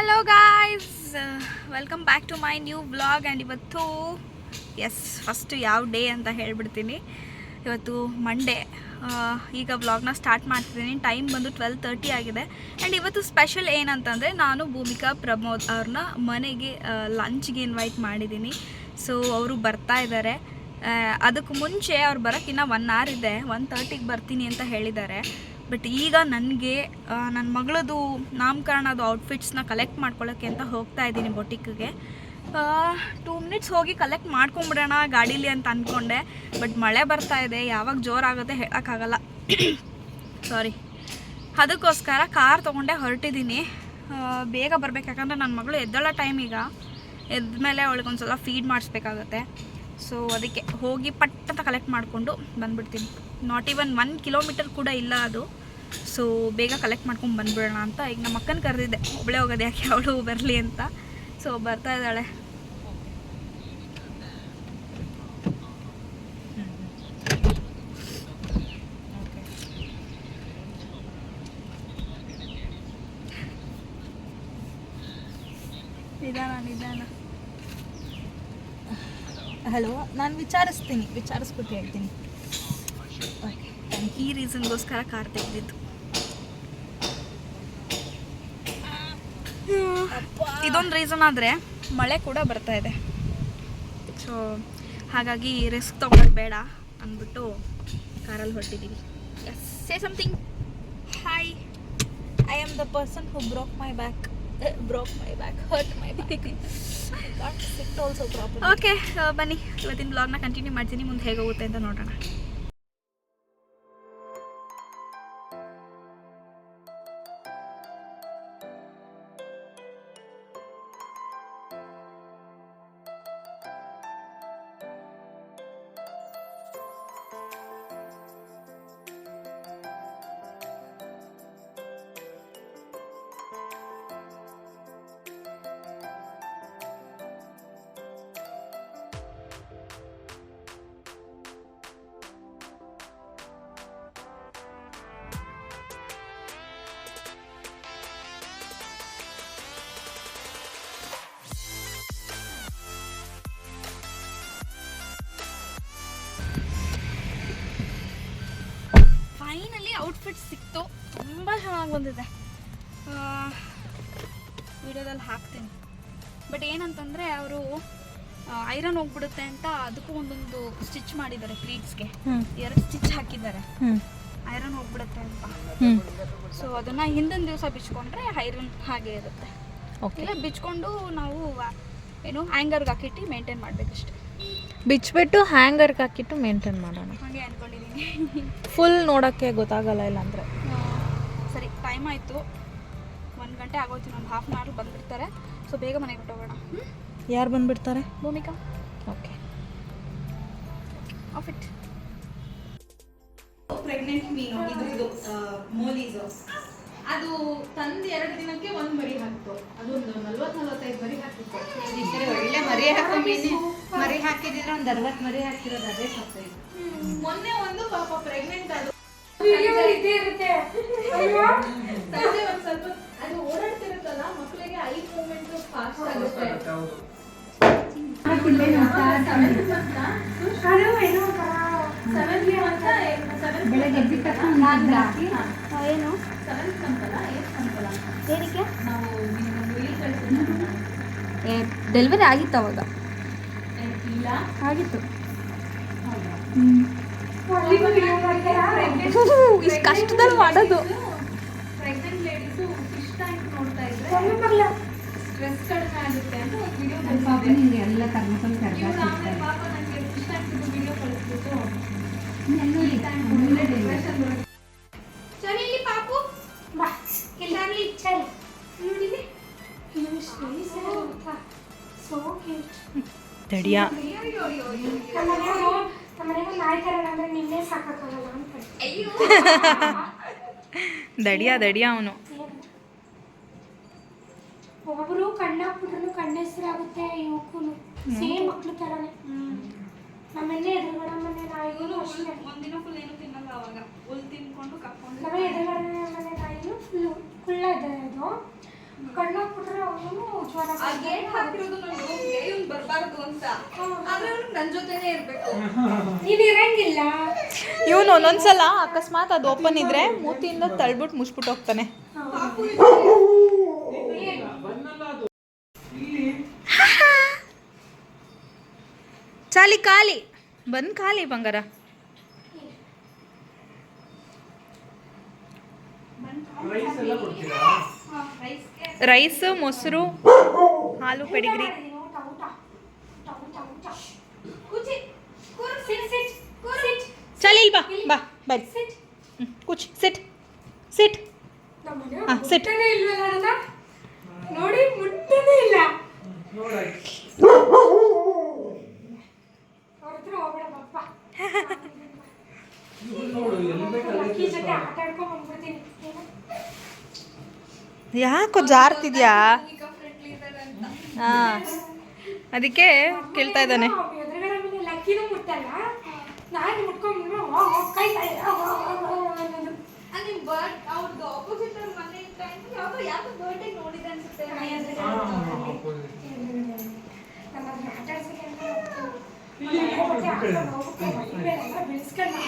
Hello guys welcome back to my new vlog and ಇವತ್ತು S first ಯಾವ day ಅಂತ ಹೇಳಿಬಿಡ್ತೀನಿ. ಇವತ್ತು ಮಂಡೇ ಈಗ ಬ್ಲಾಗ್ನ ಸ್ಟಾರ್ಟ್ ಮಾಡ್ತಿದ್ದೀನಿ. ಟೈಮ್ ಬಂದು ಟ್ವೆಲ್ ತರ್ಟಿ ಆಗಿದೆ. ಆ್ಯಂಡ್ ಇವತ್ತು ಸ್ಪೆಷಲ್ ಏನಂತಂದರೆ, ನಾನು ಭೂಮಿಕಾ ಪ್ರಮೋದ್ ಅವ್ರನ್ನ ಮನೆಗೆ ಲಂಚ್ಗೆ ಇನ್ವೈಟ್ ಮಾಡಿದ್ದೀನಿ. ಸೊ ಅವರು ಬರ್ತಾ ಇದ್ದಾರೆ ಅದಕ್ಕೆ ಮುಂಚೆ ಅವ್ರು ಬರೋಕ್ಕಿನ್ನ ಒನ್ ಅವರ್ ಇದೆ. ಒನ್ ತರ್ಟಿಗೆ ಬರ್ತೀನಿ ಅಂತ ಹೇಳಿದ್ದಾರೆ. ಬಟ್ ಈಗ ನನಗೆ ನನ್ನ ಮಗಳದು ನಾಮಕರಣದ ಔಟ್ಫಿಟ್ಸ್ನ ಕಲೆಕ್ಟ್ ಮಾಡ್ಕೊಳ್ಳೋಕ್ಕೆ ಅಂತ ಹೋಗ್ತಾ ಇದ್ದೀನಿ ಬೊಟಿಕ್ಗೆ. ಟೂ ಮಿನಿಟ್ಸ್ ಹೋಗಿ ಕಲೆಕ್ಟ್ ಮಾಡ್ಕೊಂಬಿಡೋಣ ಗಾಡೀಲಿ ಅಂತ ಅಂದ್ಕೊಂಡೆ ಬಟ್ ಮಳೆ ಬರ್ತಾ ಇದೆ, ಯಾವಾಗ ಜೋರಾಗುತ್ತೆ ಹೇಳೋಕ್ಕಾಗಲ್ಲ. ಸಾರಿ ಅದಕ್ಕೋಸ್ಕರ ಕಾರ್ ತೊಗೊಂಡೆ ಹೊರಟಿದ್ದೀನಿ. ಬೇಗ ಬರಬೇಕು ಯಾಕಂದರೆ ನನ್ನ ಮಗಳು ಎದ್ದಳ ಟೈಮ್ ಈಗ. ಎದ್ದ ಮೇಲೆ ಒಂದು ಸಲ ಫೀಡ್ ಮಾಡಿಸ್ಬೇಕಾಗತ್ತೆ. ಸೊ ಅದಕ್ಕೆ ಹೋಗಿ ಪಟ್ ಅಂತ ಕಲೆಕ್ಟ್ ಮಾಡಿಕೊಂಡು ಬಂದ್ಬಿಡ್ತೀನಿ. ನಾಟ್ ಈವನ್ ಒನ್ ಕಿಲೋಮೀಟರ್ ಕೂಡ ಇಲ್ಲ ಅದು. ಸೊ ಬೇಗ ಕಲೆಕ್ಟ್ ಮಾಡ್ಕೊಂಡು ಬಂದ್ಬಿಡೋಣ ಅಂತ. ಈಗ ನಮ್ಮ ಅಕ್ಕನ ಕರೆದಿದ್ದೆ. ಒಬ್ಬಳೇ ಹೋಗೋದು ಯಾಕೆ? ಅವಳು ಬರಲಿ ಅಂತ. ಸೊ ಬರ್ತಾ ಇದ್ದಾಳೆ. ನಿಧಾನ ನಿಧಾನ. ಹಲೋ ನಾನು ವಿಚಾರಿಸ್ತೀನಿ ವಿಚಾರಿಸ್ಬಿಟ್ಟು ಹೇಳ್ತೀನಿ. ಈ ರೀಸನ್ಗೋಸ್ಕರ ಕಾರ್ ತೆಗೆದಿದ್ದು. ಇದೊಂದು ರೀಸನ್ ಆದರೆ ಮಳೆ ಕೂಡ ಬರ್ತಾ ಇದೆ. ಸೊ ಹಾಗಾಗಿ ರಿಸ್ಕ್ ತೊಗೊಳ್ಳೋದು ಬೇಡ ಅಂದ್ಬಿಟ್ಟು ಕಾರಲ್ಲಿ ಹೊರಟಿದ್ದೀವಿ yes say something hi I am the person who broke my back broke my back hurt my back also problem okay ಬನ್ನಿ. ಇವತ್ತಿನ ಬ್ಲಾಗ್ನ ಕಂಟಿನ್ಯೂ ಮಾಡ್ತೀನಿ. ಮುಂದೆ ಹೇಗೆ ಹೋಗುತ್ತೆ ಅಂತ ನೋಡೋಣ. ಔಟ್ಫಿಟ್ ಸಿಕ್ತು ತುಂಬ ಚೆನ್ನಾಗಿ ಬಂದಿದೆ. ವಿಡಿಯೋದಲ್ಲಿ ಹಾಕ್ತೀನಿ. ಬಟ್ ಏನಂತಂದರೆ ಅವರು ಐರನ್ ಹೋಗ್ಬಿಡುತ್ತೆ ಅಂತ ಅದಕ್ಕೂ ಒಂದೊಂದು ಸ್ಟಿಚ್ ಮಾಡಿದ್ದಾರೆ ಪ್ಲೀಟ್ಸ್ಗೆ ಎರಡು ಸ್ಟಿಚ್ ಹಾಕಿದ್ದಾರೆ. ಐರನ್ ಹೋಗ್ಬಿಡುತ್ತೆ ಅಂತ. ಸೊ ಅದನ್ನು ಹಿಂದಿನ ದಿವಸ ಬಿಚ್ಕೊಂಡ್ರೆ ಐರನ್ ಹಾಗೆ ಇರುತ್ತೆ. ಓಕೆ ಇಲ್ಲ ಬಿಚ್ಕೊಂಡು ನಾವು ಏನು ಹ್ಯಾಂಗರ್ಗೆ ಹಾಕಿಟ್ಟು ಮೇಂಟೈನ್ ಮಾಡಬೇಕಷ್ಟೆ. ಬಿಚ್ಬಿಟ್ಟು ಹ್ಯಾಂಗರ್ಗೆ ಹಾಕಿಟ್ಟು ಮೇಂಟೈನ್ ಮಾಡೋಣ. ಹಾಗೆ ಅಂದ್ಕೊಂಡಿದ್ದೀನಿ ಫುಲ್ ನೋಡೋಕ್ಕೆ ಗೊತ್ತಾಗಲ್ಲ ಇಲ್ಲಾಂದರೆ. ಸರಿ ಟೈಮ್ ಆಯಿತು. ಒಂದು ಗಂಟೆ ಆಗೋಯ್ತು ಒಂದು ಹಾಫ್ ಆನ್ ಅವರ್ ಬಂದುಬಿಡ್ತಾರೆ. ಸೊ ಬೇಗ ಮನೆಗೆ ಬಿಟ್ಟೋಗೋಣ ಯಾರು ಬಂದುಬಿಡ್ತಾರೆ? Bhoomika. Okay. Of it pregnant ಮೀನು ಇದು ಮೋಲೀಸು. ಅದು ತಂದು ಎರಡು ದಿನಕ್ಕೆ ಒಂದು ಮರಿ ಹಾಕ್ತು. ಅದೊಂದು ನಲ್ವತ್ತು ನಲ್ವತ್ತೈದು ಮರಿ ಹಾಕಿತ್ತು. ಒಳ್ಳೆ ಮರಿ ಹಾಕೋ ಮರಿ ಹಾಕಿದ್ರೆ ಒಂದು ಅರವತ್ತು ಮರಿ ಹಾಕಿರೋದು ಅದೇ ಸಾಕಾಯ್ತು ಮೊನ್ನೆ ಒಂದು ಪಾಪ ಪ್ರೆಗ್ನೆಂಟ್ ಅದು. ಸಂಜೆ ಒಂದು ಸ್ವಲ್ಪ ಅದು ಓಡಾಡ್ತಿರುತ್ತಲ್ಲ ಮಕ್ಕಳಿಗೆ ಐದು ಮೂಮೆಂಟ್ ಫಾಸ್ಟ್ ಆಗುತ್ತೆ. ಸೆವೆಂತ್ ಬೆಳಗ್ಗೆ ಎದ್ದಿದ ತಕ್ಷಣ ಏನು? ಏನಕ್ಕೆ. ಡೆಲಿವರಿ ಆಗಿತ್ತು ಅವಾಗ. ಆಗಿತ್ತು. ಹೌದಾ? ಇಷ್ಟು ಕಷ್ಟದಲ್ಲಿ ಮಾಡೋದು. ಪ್ರೆಗ್ನೆಂಟ್ ಲೇಡೀಸು ಫಿಶ್ ಟ್ಯಾಂಕ್ ನೋಡ್ತಾ ಇದ್ರೆ ಸ್ಟ್ರೆಸ್ ಕಡಿಮೆ ಆಗುತ್ತೆ ಅಂತ ಒಂದು ವಿಡಿಯೋ ಎಲ್ಲ ಕರ್ಮಕೊಂಡು ಇವ್ರು ಕರ್ದ ಆಮೇಲೆ ಪಾಪ ನನಗೆ ಫಿಶ್ ಟ್ಯಾಂಕ್ ವಿಡಿಯೋ ಕಳಿಸ್ಬಿಟ್ಟು ಎಲ್ಲೂ ಈ ಟ್ಯಾಂಕ್ ಒಳ್ಳೆ ಡೆಕೋರೇಷನ್ ಬರುತ್ತೆ ಸರಿ ಇಲ್ಲಿ ಪಾಪು ಬಾ ಎಲ್ಲಾಗ್ಲಿ ಚಲ್ ನೋಡಿಲಿ ತಡಿಯ ದಡಿಯ ದಡಿಯ ಅವನು ಒಬ್ಬರು ಕಣ್ಣಾಕ್ಬಿಟ್ರು ಕಣ್ಣ ಹೆಸರಾಗುತ್ತೆ ಇವಕ್ಕೂ ಸೇಮ್ ಮಕ್ಳು ಥರನೇ ನಮ್ಮನ್ನೇ ಎದುರುಗಡೆ ಮನೆ ನಾಯಿಗೂ ಅಷ್ಟೇ. ಒಂದಿನ ಫುಲ್ ಏನು ತಿನ್ನಲ್ಲ ಅವಾಗ. ಹುಲ್ ತಿನ್ಕೊಂಡು ಕಪ್ಕೊಂಡು ನಮ್ಮ ಎದುರುಗಡೆ ಮನೆ ನಾಯಿಗೂ ಫುಲ್ಲು ಕುಳ್ಳ ಇದೆ ಅದು. ಕಣ್ಣು ಹಾಕ್ಬಿಟ್ರೆ ಅವನು ಜ್ವರ ಆ ಗೇಟ್ ಹಾಕಿರೋದು ನನ್ನ ರೂಮ್ಗೆ ಇವ್ನು ಬರಬಾರ್ದು ಅಂತ. ಆದ್ರೆ ಅವ್ನು ನನ್ನ ಜೊತೆನೇ ಇರಬೇಕು. ನೀನು ಇರಂಗಿಲ್ಲ. ಇವನು ಒಂದೊಂದ್ಸಲ ಅಕಸ್ಮಾತ್ ಅದು ಓಪನ್ ಇದ್ರೆ ಮೂತಿಯಿಂದ ತಳ್ಬಿಟ್ಟು ಮುಚ್ಬಿಟ್ಟು ಹೋಗ್ತಾನೆ. ಚಾಲಿ ಖಾಲಿ ಬಂದ್ ಖಾಲಿ ಬಂಗಾರ ರೈಸ್ ಮೊಸರು ಹಾಲು ಪೆಡಿಗ್ರಿ ಊಟ ಊಟ ಊಟ ಊಟ ಊಟ ಕುಚಿ ಕೂರು ಸಿಟ್ ಸಿಟ್ ಸಿಟ್ ಚಾಲಿ ಇಲ್ಲಿ ಬಾ ಬಾ ಬೈ ಸಿಟ್ ಕುಚ್ ಸಿಟ್ ಸಿಟ್ ನಮ್ಮನೆ ಹಾ, sit. ಯಾಕೋ ಜಾರ್ತಿದ್ಯಾ ಹಾಂ ಫ್ರೆಂಡ್ಲಿ ಇದ್ದಾರೆ ಅಂತ. ಅದಕ್ಕೆ ಕೇಳ್ತಾ ಇದ್ದಾನೆ. ಬೆಳ್ಸ್ಕೊಂಡು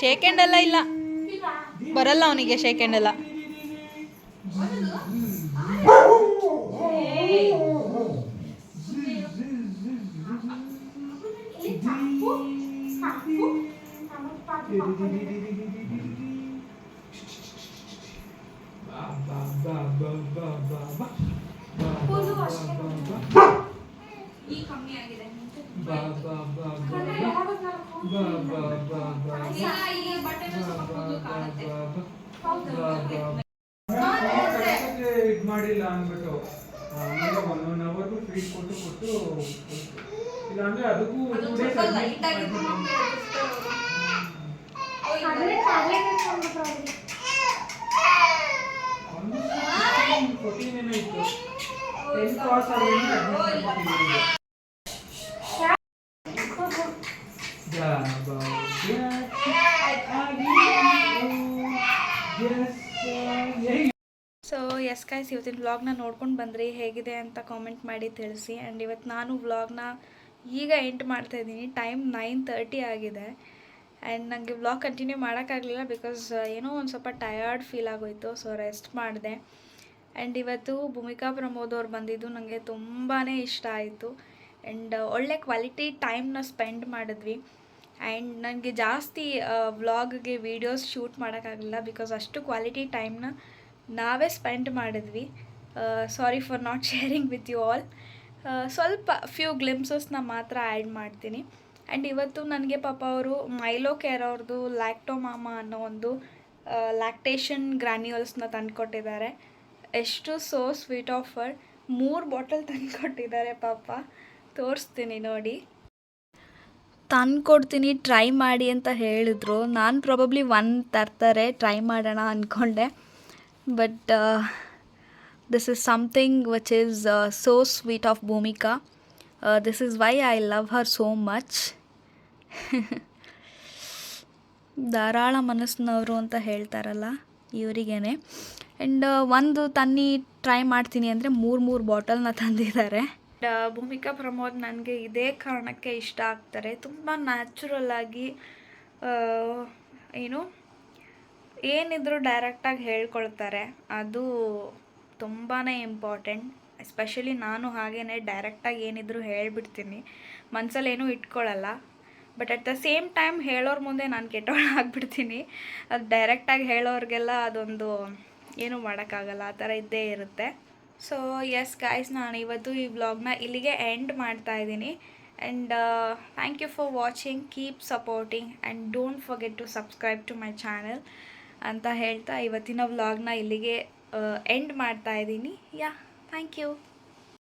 ಶೇಕ್ ಎಲ್ಲ ಇಲ್ಲ? ಬರಲ್ಲ ಅವನಿಗೆ ಶೇಕ್ ಹ್ಯಾಂಡ್ ಎಲ್ಲ ಕೂದಲು ಕಾಣುತ್ತೆ. ಬಾ ಮಾಡಿಲ್ಲ ಅಂದ್ಬಿಟ್ಟು ಆಮೇಲೆ ಒನ್ ಒನ್ ಅವರ್ ಫೀಡ್ ಕೊಟ್ಟು ಕೊಟ್ಟು ಇಲ್ಲ ಅಂದ್ರೆ ಅದಕ್ಕೂ fourteen ಏನೋ ಇತ್ತು. ಸೊ ಎಸ್ ಕಾಯ್ಸ್ ಇವತ್ತಿನ ವ್ಲಾಗ್ನ ನೋಡ್ಕೊಂಡು ಬಂದ್ರಿ. ಹೇಗಿದೆ ಅಂತ ಕಾಮೆಂಟ್ ಮಾಡಿ ತಿಳಿಸಿ. ಆ್ಯಂಡ್ ಇವತ್ತು ನಾನು ವ್ಲಾಗ್ನ ಈಗ ಎಂಟ್ ಮಾಡ್ತಾ ಇದ್ದೀನಿ. ಟೈಮ್ ನೈನ್ ತರ್ಟಿ ಆಗಿದೆ. ಆ್ಯಂಡ್ ನನಗೆ ವ್ಲಾಗ್ ಕಂಟಿನ್ಯೂ ಮಾಡೋಕ್ಕಾಗಲಿಲ್ಲ ಬಿಕಾಸ್ ಏನೋ ಒಂದು ಸ್ವಲ್ಪ ಟಯರ್ಡ್ ಫೀಲ್ ಆಗೋಯ್ತು. ಸೊ ರೆಸ್ಟ್ ಮಾಡಿದೆ. ಆ್ಯಂಡ್ ಇವತ್ತು ಭೂಮಿಕಾ ಪ್ರಮೋದ್ ಅವ್ರು ಬಂದಿದ್ದು ನನಗೆ ತುಂಬಾ ಇಷ್ಟ ಆಯಿತು. ಆ್ಯಂಡ್ ಒಳ್ಳೆ ಕ್ವಾಲಿಟಿ ಟೈಮ್ನ ಸ್ಪೆಂಡ್ ಮಾಡಿದ್ವಿ. ಆ್ಯಂಡ್ ನನಗೆ ಜಾಸ್ತಿ ವ್ಲಾಗ್ಗೆ ವೀಡಿಯೋಸ್ ಶೂಟ್ ಮಾಡೋಕ್ಕಾಗಲಿಲ್ಲ ಬಿಕಾಸ್ ಅಷ್ಟು ಕ್ವಾಲಿಟಿ ಟೈಮ್ನ ನಾವೇ ಸ್ಪೆಂಡ್ ಮಾಡಿದ್ವಿ. Sorry for not sharing with you all ಸ್ವಲ್ಪ ಫ್ಯೂ ಗ್ಲಿಮ್ಸಸ್ನ ಮಾತ್ರ ಆ್ಯಡ್ ಮಾಡ್ತೀನಿ. ಆ್ಯಂಡ್ ಇವತ್ತು ನನಗೆ ಪಾಪ ಅವರು ಮೈಲೋ ಕೇರ್ ಅವ್ರದ್ದು ಲ್ಯಾಕ್ಟೋಮಾಮಾ ಅನ್ನೋ ಒಂದು ಲ್ಯಾಕ್ಟೇಷನ್ ಗ್ರ್ಯಾನ್ಯೂಲ್ಸ್ನ ತಂದುಕೊಟ್ಟಿದ್ದಾರೆ. ಎಷ್ಟು ಸೋ ಸ್ವೀಟ್ ಆಫರ್. ಮೂರು ಬಾಟಲ್ ತಂದುಕೊಟ್ಟಿದ್ದಾರೆ ಪಾಪ. ತೋರಿಸ್ತೀನಿ ನೋಡಿ. ತಂದ್ಕೊಡ್ತೀನಿ ಟ್ರೈ ಮಾಡಿ ಅಂತ ಹೇಳಿದ್ರು. ನಾನು ಪ್ರಾಬಬ್ಲಿ ಒನ್ ತರ್ತಾರೆ, ಟ್ರೈ ಮಾಡೋಣ ಅಂದ್ಕೊಂಡೆ but this is something which is so sweet of Bhoomika. This is why I love her so much ಧಾರಾಳ ಮನಸ್ಸಿನವರು ಅಂತ ಹೇಳ್ತಾರಲ್ಲ, ಇವರಿಗೇನೆ. ಆ್ಯಂಡ್ ಒಂದು ತನ್ನಿ ಟ್ರೈ ಮಾಡ್ತೀನಿ ಅಂದರೆ ಮೂರು ಮೂರು ಬಾಟಲ್ನ ತಂದಿದ್ದಾರೆ. ಭೂಮಿಕಾ ಪ್ರಮೋದ್ ನನಗೆ ಇದೇ ಕಾರಣಕ್ಕೆ ಇಷ್ಟ ಆಗ್ತಾರೆ. ತುಂಬ ನ್ಯಾಚುರಲ್ ಆಗಿ ಏನು, ಏನಿದ್ರು ಡೈರೆಕ್ಟಾಗಿ ಹೇಳ್ಕೊಳ್ತಾರೆ. ಅದು ತುಂಬಾ ಇಂಪಾರ್ಟೆಂಟ್ ಎಸ್ಪೆಷಲಿ ನಾನು ಹಾಗೇ ಡೈರೆಕ್ಟಾಗಿ ಏನಿದ್ರು ಹೇಳಿಬಿಡ್ತೀನಿ. ಮನಸ್ಸಲ್ಲಿ ಏನೂ ಇಟ್ಕೊಳ್ಳಲ್ಲ but at the same time ಹೇಳೋರ ಮುಂದೆ ನಾನು ಕೆಟ್ಟವಳು ಆಗಿಬಿಡ್ತೀನಿ. ಅದು ಡೈರೆಕ್ಟಾಗಿ ಹೇಳೋರಿಗೆಲ್ಲ ಅದೊಂದು ಏನೂ ಮಾಡೋಕ್ಕಾಗಲ್ಲ, ಆ ಥರ ಇದ್ದೇ ಇರುತ್ತೆ. ಸೊ ಎಸ್ ಗಾಯ್ಸ್ ನಾನು ಇವತ್ತು ಈ ವ್ಲಾಗ್ನ ಇಲ್ಲಿಗೆ ಎಂಡ್ ಮಾಡ್ತಾ ಇದ್ದೀನಿ. And thank you for watching keep supporting and don't forget to subscribe to my channel ಅಂತ ಹೇಳ್ತಾ ಇವತ್ತಿನ ವ್ಲಾಗ್ನ ಇಲ್ಲಿಗೆ ಎಂಡ್ ಮಾಡ್ತಾ ಇದ್ದೀನಿ. Yeah thank you